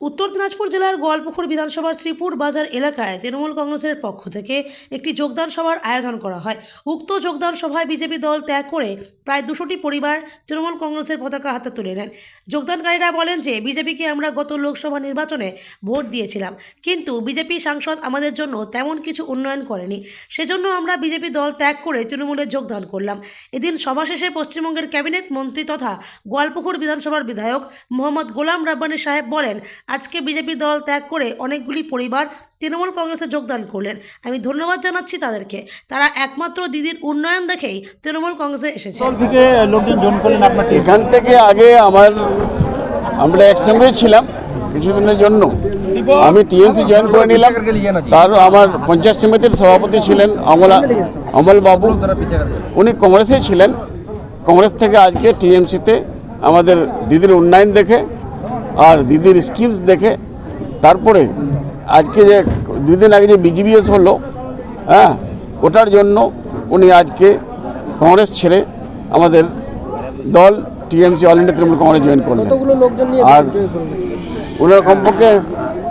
উত্তর দিনাজপুর জেলার গোয়ালপুকুর বিধানসভার শ্রীপুর বাজার এলাকায় তৃণমূল কংগ্রেসের পক্ষ থেকে একটি যোগদান সভার আয়োজন করা হয়। উক্ত যোগদান সভায় বিজেপি দল ত্যাগ করে প্রায় দুশোটি পরিবার তৃণমূল কংগ্রেসের পতাকা হাতে তুলে নেন। যোগদানকারীরা বলেন যে, বিজেপিকে আমরা গত লোকসভা নির্বাচনে ভোট দিয়েছিলাম, কিন্তু বিজেপি সাংসদ আমাদের জন্য তেমন কিছু উন্নয়ন করেনি। সেজন্য আমরা বিজেপি দল ত্যাগ করে তৃণমূলে যোগদান করলাম। এদিন সভা শেষে পশ্চিমবঙ্গের ক্যাবিনেট মন্ত্রী তথা গোয়ালপুকুর বিধানসভার বিধায়ক মোহাম্মদ গোলাম রাব্বানি সাহেব বলেন আজকে বিজেপি দল ত্যাগ করে অনেকগুলি পরিবার তৃণমূল কংগ্রেসে যোগদান করলেন। আমি ধন্যবাদ জানাচ্ছি তাদেরকে। তারা একমাত্র দিদির উন্নয়ন দেখেই তৃণমূল কংগ্রেসে এসেছে। থেকে লোকজন জয়েন করলেন আপনার এখান থেকে আগে আমার আমরা একসঙ্গে ছিলাম কিছুদিনের জন্য। আমি টিএমসি জয়েন করে নিলাম। তার আমার পঞ্চায়েত সমিতির সভাপতি ছিলেন অমলা অমল বাবু। উনি কংগ্রেসে ছিলেন। কংগ্রেস থেকে আজকে টিএমসিতে আমাদের দিদির উন্নয়ন দেখে আর দিদির স্কিমস দেখে তারপরে আজকে যে দুদিন আগে যে বিজিবিএস হলো হ্যাঁ ওটার জন্য উনি আজকে কংগ্রেস ছেড়ে আমাদের দল TMC all India Trinamool Congress join করলেন। আর ওনার কমপক্ষে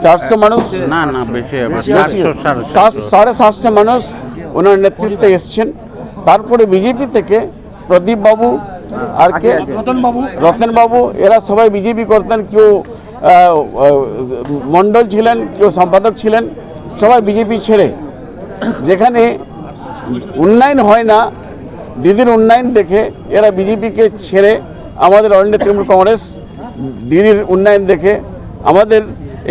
চারশো মানুষ না না সাড়ে সাড়ে সাতশো মানুষ ওনার নেতৃত্বে এসছেন। তারপরে বিজেপি থেকে প্রদীপ বাবু আর কে? রতন বাবু। এরা সবাই বিজেপি করতেন কেউ মণ্ডল ছিলেন কেউ সম্পাদক ছিলেন সবাই বিজেপি ছেড়ে। যেখানে উন্নয়ন হয় না দিদির উন্নয়ন দেখে এরা বিজেপিকে ছেড়ে আমাদের অল ইন্ডিয়া তৃণমূল কংগ্রেস দিদির উন্নয়ন দেখে আমাদের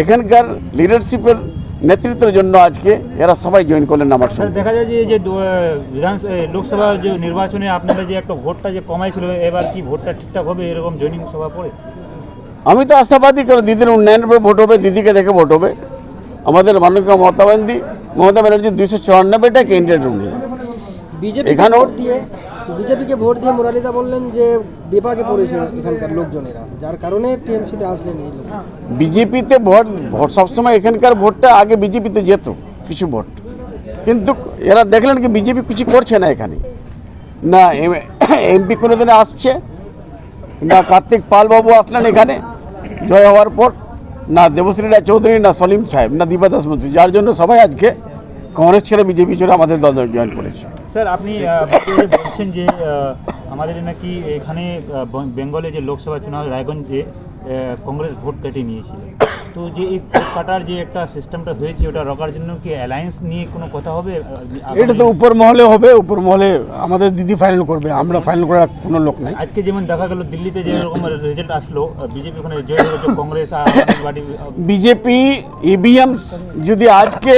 এখানকার লিডারশিপের নেতৃত্বের জন্য আজকে এরা সবাই জয়েন করলেন আমার স্যার সঙ্গে। দেখা যায় যে যে দু- বিধান এ, লোকসভা যে নির্বাচনে আপনারা যে একটা ভোটটা যে কমাইছিল এবার কি ভোটটা ঠিকঠাক হবে এরকম জয়নিং সভা পড়ে আমি তো আশাবাদী কারণ দিদির উন্নয়নের উপরে ভোট হবে দিদিকে দেখে ভোট হবে। আমাদের মাননীয় মমতা ব্যানার্জি মমতা ব্যানার্জি দুইশো চুরানব্বইটা ক্যান্ডিডেট উনি এখানেও- ভোট দিয়ে বিজেপিকে ভোট দিয়ে মুরালিদা বললেন যে বিপাকে পড়েছে এখানকার লোকজনেরা, যার কারণে টিএমসিতে আসলেন বিজেপিতে ভোট ভোট সবসময় এখানকার ভোটটা আগে বিজেপিতে যেত, কিছু ভোট। কিন্তু এরা দেখলেন কি বিজেপি কিছু করছে না এখানে। না এমপি কোনো দিনে আসছে, না কার্তিক পালবাবু আসলেন এখানে, জয় হওয়ার পর, না দেবশ্রী রায় চৌধুরী, না সলিম সাহেব, না দীপা দাস মুন্সি যার জন্য সবাই আজকে কংগ্রেস ছেড়ে বিজেপি ছেড়ে আমাদের দল জয়েন করেছে। স্যার আপনি বলছেন যে আমাদের নাকি এখানে বেঙ্গলে যে লোকসভা চুনাव রায়গঞ্জে কংগ্রেস ভোট কেটে নিয়েছিল। তো যে এই ভোট কাটার যে একটা সিস্টেমটা হয়েছে ওটা রকার জন্য কি অ্যালায়েন্স নিয়ে কোনো কথা হবে? এটা তো উপর মহলে হবে উপর মহলে আমাদের দিদি ফাইনাল করবে আমরা ফাইনাল করার কোনো লোক নাই। আজকে যেমন দেখা গেল দিল্লিতে যে এরকম রেজাল্ট আসলো বিজেপি ওখানে জয় হয়েছে কংগ্রেস আর বিজেপি ইভিএমস যদি আজকে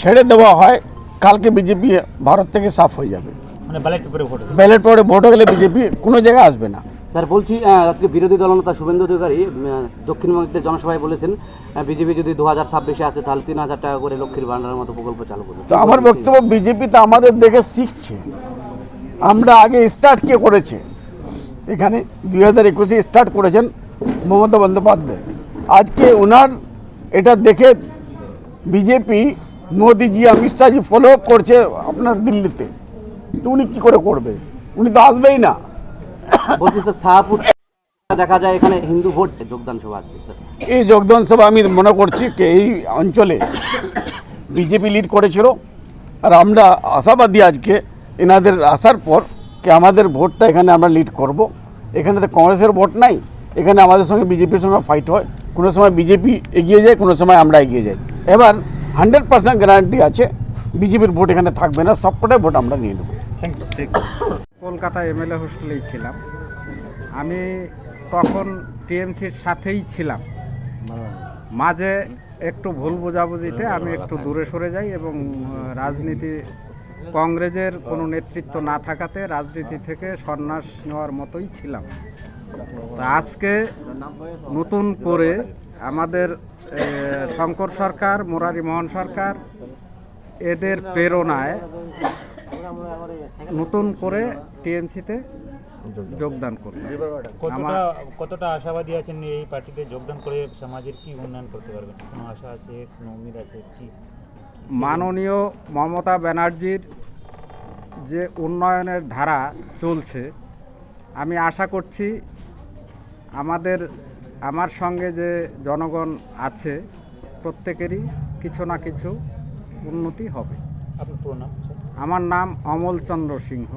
ছেড়ে দেওয়া হয় কালকে বিজেপি ভারত থেকে সাফ হয়ে যাবে। মানে ব্যালেট পেপারে ভোট পরে ভোট হয়ে গেলে বিজেপি কোনো জায়গায় আসবে না। স্যার বলছি আজকে বিরোধী দলনেতা শুভেন্দু অধিকারী দক্ষিণবঙ্গের জনসভায় বলেছেন বিজেপি যদি দু হাজার ছাব্বিশে আছে তাহলে তিন হাজার টাকা করে লক্ষ্মীর ভান্ডারের মতো প্রকল্প চালু করবে। তো আমার বক্তব্য বিজেপি তো আমাদের দেখে শিখছে। আমরা আগে স্টার্ট কে করেছে? এখানে দুই হাজার একুশে স্টার্ট করেছেন মমতা বন্দ্যোপাধ্যায়। আজকে ওনার এটা দেখে বিজেপি মোদিজি অমিত শাহজি ফলো করছে আপনার দিল্লিতে। তো উনি কী করে করবে? উনি তো আসবেই না। বলছি স্যার শাহপুর দেখা যায় এখানে হিন্দু ভোট যোগদান সভা স্যার এই যোগদান সভা আমি মনে করছি যে এই অঞ্চলে বিজেপি লিড করেছিল আর আমরা আশাবাদী আজকে এনাদের আসার পর কি আমাদের ভোটটা এখানে আমরা লিড করব। এখানে তো কংগ্রেসের ভোট নাই এখানে আমাদের সঙ্গে বিজেপির সঙ্গে ফাইট হয়। কোনো সময় বিজেপি এগিয়ে যায় কোনো সময় আমরা এগিয়ে যাই। এবার হান্ড্রেড পার্সেন্ট গ্যারান্টি আছে। বিজেপির ভোট এখানে থাকবে না সবকটাই ভোট আমরা নিয়ে নেব। কলকাতা এমএলএ হোস্টেলেই ছিলাম। আমি তখন টিএমসির সাথেই ছিলাম। মাঝে একটু ভুল বোঝাবুঝিতে আমি একটু দূরে সরে যাই এবং রাজনীতি কংগ্রেসের কোনো নেতৃত্ব না থাকাতে রাজনীতি থেকে সন্ন্যাস নেওয়ার মতোই ছিলাম। তো আজকে নতুন করে আমাদের শঙ্কর সরকার মুরারি মোহন সরকার এদের প্রেরণায় নতুন করে টিএমসিতে যোগদান করলাম। কতটা কতটা আশাবাদী আছেন এই পার্টিতে যোগদান করে সমাজের কি উন্নয়ন করতে পারবেন? কোনো আশা আছে? কোনো আছে? কি মাননীয় মমতা ব্যানার্জির যে উন্নয়নের ধারা চলছে আমি আশা করছি আমাদের আমার সঙ্গে যে জনগণ আছে প্রত্যেকেরই কিছু না কিছু উন্নতি হবে। আমার নাম অমল চন্দ্র সিংহ।